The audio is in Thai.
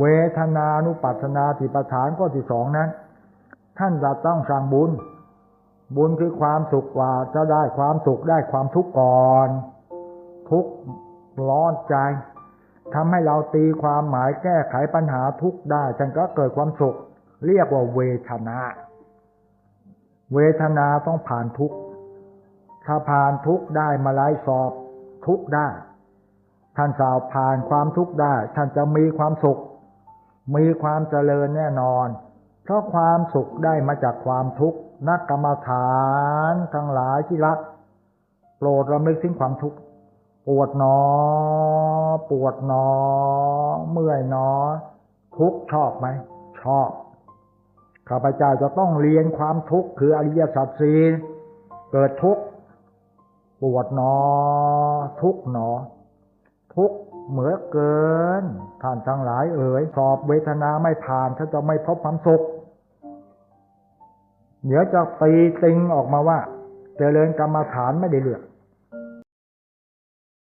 เวทนานุปัสนาติปฐานข้อที่สองนั้น ท่านจะต้องสร้างบุญ บุญคือความสุขกว่าจะได้ความสุขได้ความทุกข์ก่อน ทุกข์ร้อนใจทำให้เราตีความหมายแก้ไขปัญหาทุกข์ได้ฉันก็เกิดความสุข เรียกว่าเวทนา เวทนาต้องผ่านทุกข์ถ้าผ่านทุกข์ได้มาไล่สอบทุกข์ได้ ท่านสาวผ่านความทุกข์ได้ ท่านจะมีความสุข มีความเจริญแน่นอน เพราะความสุขได้มาจากความทุกข์นักกรรมฐานทั้งหลายที่รัก โปรดระลึกถึงความทุกข์ปวดหนอ ปวดหนอ เมื่อยหนอ ทุกข์ชอบไหม ชอบข้าพเจ้าจะต้องเรียนความทุกข์คืออริยสัจสี่เกิดทุกข์ปวดหนอ ทุกข์หนอ ทุกข์เหมือเกิน ท่านทั้งหลายเอ๋ยสอบเวทนาไม่ผ่านถ้าจะไม่พบความสุข เดี๋ยวจะตีติงออกมาว่า เจริญกรรมฐานไม่ได้เลือก